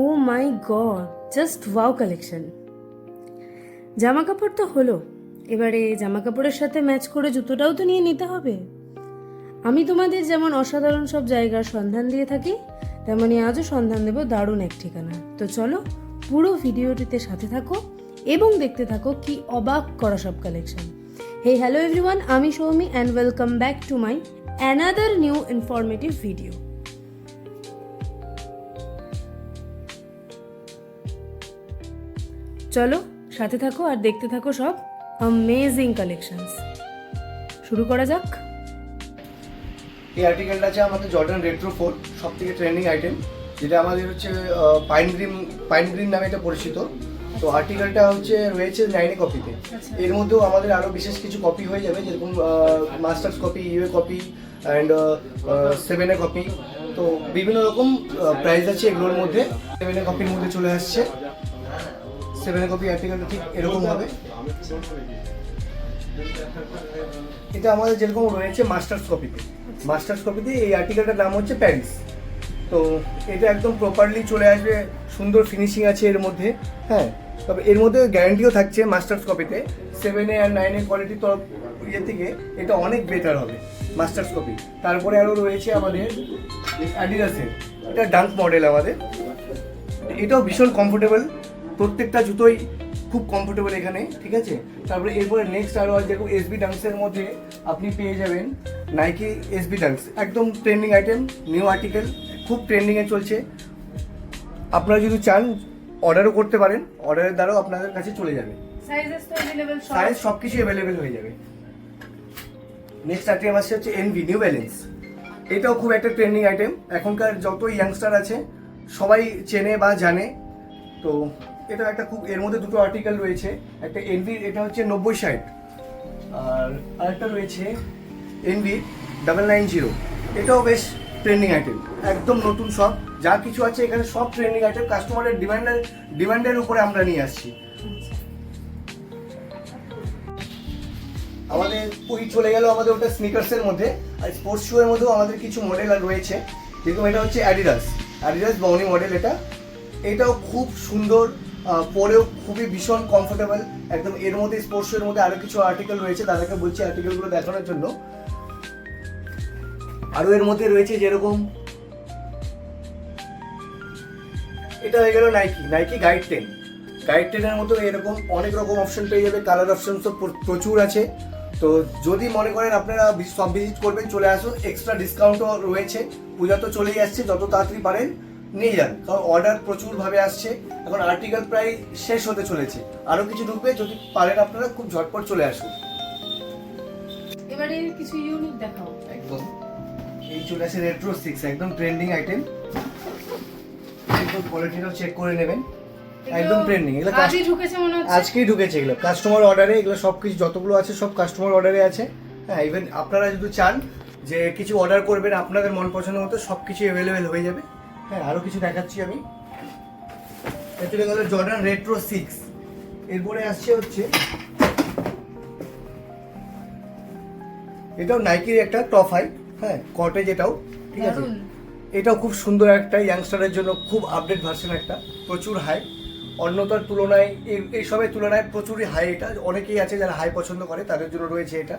O my god just wow collection জামা কাপড় তো হলো। এবারে জামা কাপড়ের সাথে ম্যাচ করে জুতোটাও তো নিয়ে নিতে হবে। আমি তোমাদের যেমন অসাধারণ সব জায়গার সন্ধান দিয়ে থাকি তেমনই আজও সন্ধান দেব দারুণ এক ঠিকানা তো চলো পুরো ভিডিওটিতে সাথে থাকো এবং দেখতে থাকো কি অবাক করা সব কালেকশন হে হ্যালো এভরিওয়ান আমি Soumi and welcome back to my another new informative video চলো সাথে থাকো আর দেখতে থাকো সব অ্যামেজিং কালেকশনস শুরু করা যাক। এই আর্টিকেলটা আছে আমাদের জর্ডান রেট্রো ফোর সব থেকে ট্রেন্ডিং আইটেম যেটা আমাদের হচ্ছে পাইন গ্রিন পাইন গ্রিন নামে এটা পরিচিত। তো আর্টিকেলটা হচ্ছে রয়েছে নাইনে কপিতে এর মধ্যেও আমাদের আরও বিশেষ কিছু কপি হয়ে যাবে যেরকম masters copy U A copy and সেভেনে কপি তো বিভিন্ন রকম প্রাইস আছে এগুলোর মধ্যে। সেভেনে কপির মধ্যে চলে আসছে। সেভেনে কপি আর্টিকেলটা ঠিক এরকম হবে। এটা আমাদের যেরকম রয়েছে মাস্টার্স কপিতে। মাস্টার্স কপিতে এই আর্টিকেলটার নাম হচ্ছে প্যারিস। তো এটা একদম প্রপারলি চলে আসবে, সুন্দর ফিনিশিং আছে এর মধ্যে হ্যাঁ। তবে এর মধ্যে গ্যারান্টিও থাকছে মাস্টার্স কপিতে। সেভেনে আর নাইনে কোয়ালিটির তরফ ইয়ে থেকে এটা অনেক বেটার হবে মাস্টার্স কপি। তারপরে আরও রয়েছে আমাদের অ্যাডিডাসের এটা ডাঙ্ক মডেল আমাদের। এটাও ভীষণ কমফোর্টেবল প্রত্যেকটা জুতোই খুব কমফোর্টেবল এখানে ঠিক আছে? তারপরে এরপরে নেক্সট আরও যেরকম এসবি ডান্সের মধ্যে আপনি পেয়ে যাবেন নাইকি এসবি ডান্স একদম ট্রেন্ডিং আইটেম নিউ আর্টিকেল খুব ট্রেন্ডিংয়ে চলছে। আপনারা যদি চান অর্ডারও করতে পারেন অর্ডারের দ্বারাও আপনাদের কাছে চলে যাবে। সাইজ সব। কিছু অ্যাভেলেবেল হয়ে যাবে। নেক্সট আইটেম আসছে হচ্ছে এনভি নিউ ব্যালেন্স এটাও খুব একটা ট্রেন্ডিং আইটেম এখনকার যত ইয়াংস্টার আছে সবাই চেনে বা জানে। তো এটা একটা খুব, এর মধ্যে দুটো আর্টিকেল রয়েছে। একটা এনভি এটা হচ্ছে নব্বই ষাট। আর আরেকটা রয়েছে এনভি ডাবল নাইন জিরো এটাও বেশ ট্রেন্ডিং আইটেম একদম নতুন সব। যা কিছু আছে এখানে সব ট্রেন্ডিং আইটেম কাস্টমারের ডিমান্ডের ডিমান্ডের উপরে আমরা নিয়ে আসছি। আমাদের ওই চলে গেল আমাদের ওটা স্নিকার্সের মধ্যে। আর স্পোর্টস শু এর মধ্যেও আমাদের কিছু মডেল রয়েছে। যেরকম এটা হচ্ছে অ্যাডিডাস অ্যাডিডাস বাউনি মডেল এটা। এটাও খুব সুন্দর পরেও খুবই ভীষণ কমফোর্টেবল একদম এর মধ্যে স্পোর্টস এর মধ্যে আরও কিছু আর্টিকেল রয়েছে, দাদাকে বলছি আর্টিকেলগুলো দেখানোর জন্য। আরও এর মধ্যে রয়েছে যেরকম, এটা হয়ে গেল Nike Nike guide ten guide টেনের মতো এরকম অনেক রকম অপশন পেয়ে যাবে কালার অপশন তো প্রচুর আছে। তো যদি মনে করেন আপনারা সব ভিজিট করবেন, চলে আসুন এক্সট্রা ডিসকাউন্টও রয়েছে। পূজা তো চলেই আসছে, যত তাড়াতাড়ি পারেন নিয়ে যান কারণ অর্ডার প্রচুরভাবে আসছে। এখন আর্টিকেল প্রায় শেষ হতে চলেছে। আরও কিছু ঢুকবে যদি পারেন আপনারা খুব ঝটপট চলে আসুন। এবারে কিছু ইউনিক দেখাও। একদম। এই চলে আসে রেট্রো সিক্স একদম ট্রেন্ডিং আইটেম একদম কোয়ালিটিটাও চেক করে নেবেন। একদম ট্রেন্ডিং এগুলো কাস্ট- ঢুকেছে মনে হচ্ছে? আজকেই ঢুকেছে এগুলো। কাস্টমার অর্ডারে এগুলো সব কিছু যতগুলো আছে সব কাস্টমার অর্ডারে আছে। হ্যাঁ ইভেন আপনারা যদি চান যে কিছু অর্ডার করবেন আপনাদের মন পছন্দ মতো সব কিছু অ্যাভেলেবেল হয়ে যাবে। হ্যাঁ আরও কিছু দেখাচ্ছি আমি। এটা গেল জর্ডান রেট্রো সিক্স এরপরে আসছে হচ্ছে এটাও নাইকির একটা টপ হাই হ্যাঁ কটেজ এটাও ঠিক আছে? এটাও খুব সুন্দর একটা ইয়াংস্টারের জন্য খুব আপডেট ভার্সন একটা প্রচুর হাই অন্যতার তুলনায় এই- সবের তুলনায় প্রচুরই হাই এটা। অনেকেই আছে যারা হাই পছন্দ করে তাদের জন্য রয়েছে এটা।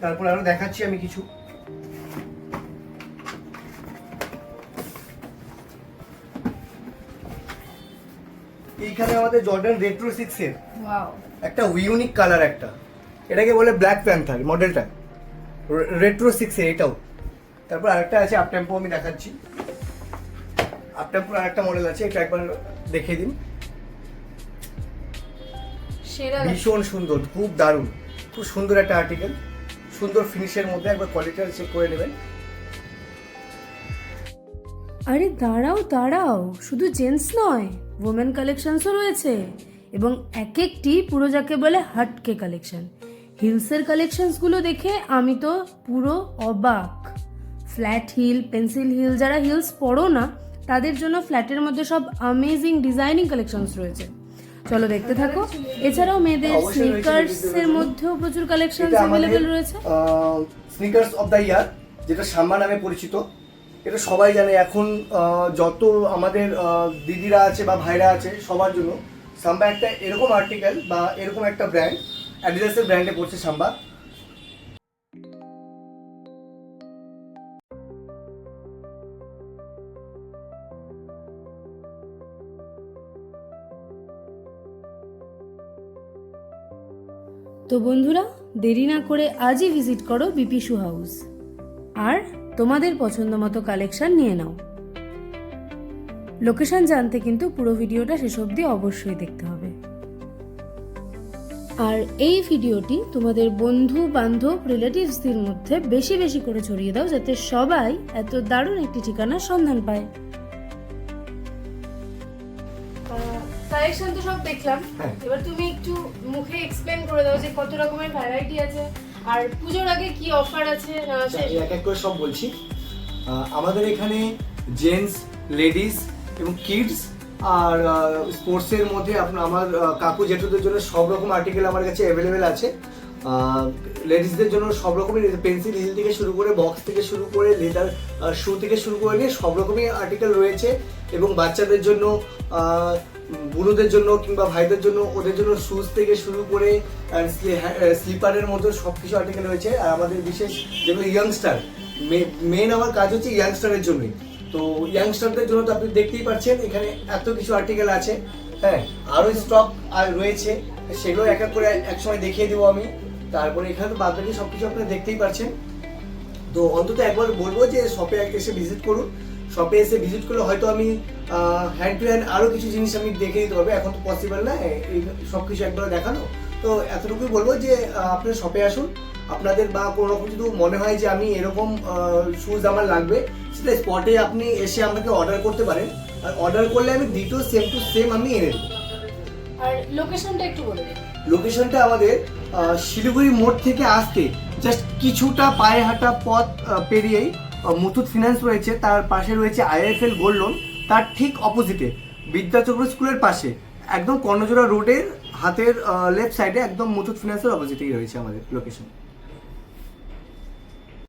তারপর আরও দেখাচ্ছি আমি কিছু। এইখানে আমাদের জর্ডান রেট্রো সিক্স এর। একটা ইউনিক কালার একটা। এটাকে বলে ব্ল্যাক প্যান্থার মডেলটা রেট্রো সিক্স এর এটাও। তারপর আরেকটা আছে আপ টেম্পো আমি দেখাচ্ছি। আপ টেম্পোর আরেকটা মডেল আছে এটা একবার দেখিয়ে দিন। ভীষণ সুন্দর খুব দারুণ। খুব সুন্দর একটা আর্টিকেল সুন্দর ফিনিশের মধ্যে একবার কোয়ালিটিটা চেক করে নেবেন। আরে দাঁড়াও দাঁড়াও। শুধু জেন্টস নয় ওমেন কালেকশনসও রয়েছে। এবং এক একটি পুরো যাকে বলে হাটকে কালেকশন হিলসের কালেকশনসগুলো দেখে আমি তো পুরো অবাক। ফ্ল্যাট হিল পেন্সিল হিল যারা হিলস পরো না তাদের জন্য ফ্ল্যাটের মধ্যে সব অ্যামেজিং ডিজাইনিং কালেকশনস রয়েছে। চলো দেখতে থাকো। এছাড়াও মেয়েদের স্নিকার্স এর। মধ্যেও প্রচুর কালেকশন অ্যাভেলেবেল রয়েছে। স্নিকার্স অফ দ্য ইয়ার যেটা সাম্বা নামে পরিচিত। এটা সবাই জানে। এখন যত আমাদের দিদিরা আছে বা ভাইরা আছে সবার জন্য, সাম্বা একটা এরকম আর্টিকেল বা এরকম একটা ব্র্যান্ড অ্যাডিডাসের ব্র্যান্ডে পড়ছে সাম্বা। তো বন্ধুরা, দেরি না করে আজই ভিজিট করো বিপিসু হাউস আর তোমাদের পছন্দ মতো কালেকশন নিয়ে নাও। লোকেশন জানতে কিন্তু পুরো ভিডিওটা শেষ অবধি অবশ্যই দেখতে হবে। আর এই ভিডিওটি তোমাদের বন্ধু বান্ধব রিলেটিভসদের মধ্যে বেশি বেশি করে ছড়িয়ে দাও যাতে সবাই এত দারুণ একটি ঠিকানার সন্ধান পায়। কালেকশন তো সব দেখলাম। হ্যাঁ। এবার তুমি একটু মুখে এক্সপ্লেন করে দাও যে কত রকমের ভ্যারাইটি আছে। আর পুজোর আগে কি অফার আছে এক এক করে সব বলছি। আমাদের এখানে জেন্টস লেডিস এবং কিডস আর স্পোর্টসের মধ্যে আপনার আমার কাকু জেঠুদের জন্য সব রকম আর্টিকেল আমার কাছে অ্যাভেলেবেল আছে। লেডিসদের জন্য সব রকমের পেন্সিল হিল থেকে শুরু করে বক্স থেকে শুরু করে লেদার শু থেকে শুরু করে নিয়ে সব রকমই আর্টিকেল রয়েছে। এবং বাচ্চাদের জন্য বুড়োদের জন্য কিংবা ভাইদের জন্য, ওদের জন্য শুজ থেকে শুরু করে স্লিপারের মতো সব কিছু আর্টিকেল রয়েছে। আর আমাদের বিশেষ যেগুলো ইয়াংস্টার মেন আমার কাজ হচ্ছে ইয়াংস্টারের জন্যই। তো ইয়াংস্টারদের জন্য তো আপনি দেখতেই পাচ্ছেন, এখানে এত কিছু আর্টিকেল আছে। হ্যাঁ আরও স্টক আর রয়েছে। সেগুলো এক এক করে একসময় দেখিয়ে দেবো আমি। তারপরে এখানে তো বাদ বাকি সব কিছু আপনারা দেখতেই পাচ্ছেন। তো অন্তত একবার বলব যে শপে এসে ভিজিট করুন। শপে এসে ভিজিট করলে হয়তো আমি হ্যান্ড টু হ্যান্ড আরও কিছু জিনিস আমি দেখে দিতে পারব। এখন তো পসিবল না এই সব কিছু একবার দেখানো। তো এতটুকুই বলব যে আপনার শপে আসুন। আপনাদের বা কোনো রকম যদি মনে হয় যে আমি এরকম শুজ আমার লাগবে সেটা স্পটে আপনি এসে আমাকে অর্ডার করতে পারেন। আর অর্ডার করলে আমি দ্বিতীয় সেম টু সেম আমি এনে দেবো। আর লোকেশনটা একটু বলে লোকেশনটা আমাদের শিলিগুড়ি মোড় থেকে আসতে জাস্ট কিছুটা পায়ে হাঁটা পথ পেরিয়েই ফিন্যান্স ফিনান্স রয়েছে, তার পাশে রয়েছে আইএফএল গোল্ড লোন তার ঠিক অপোজিটে বিদ্যাচক্র স্কুলের পাশে। একদম কর্ণজোড়া রোডের হাতের লেফট সাইডে একদম মুথুত ফিনান্সের অপোজিটেই রয়েছে আমাদের লোকেশন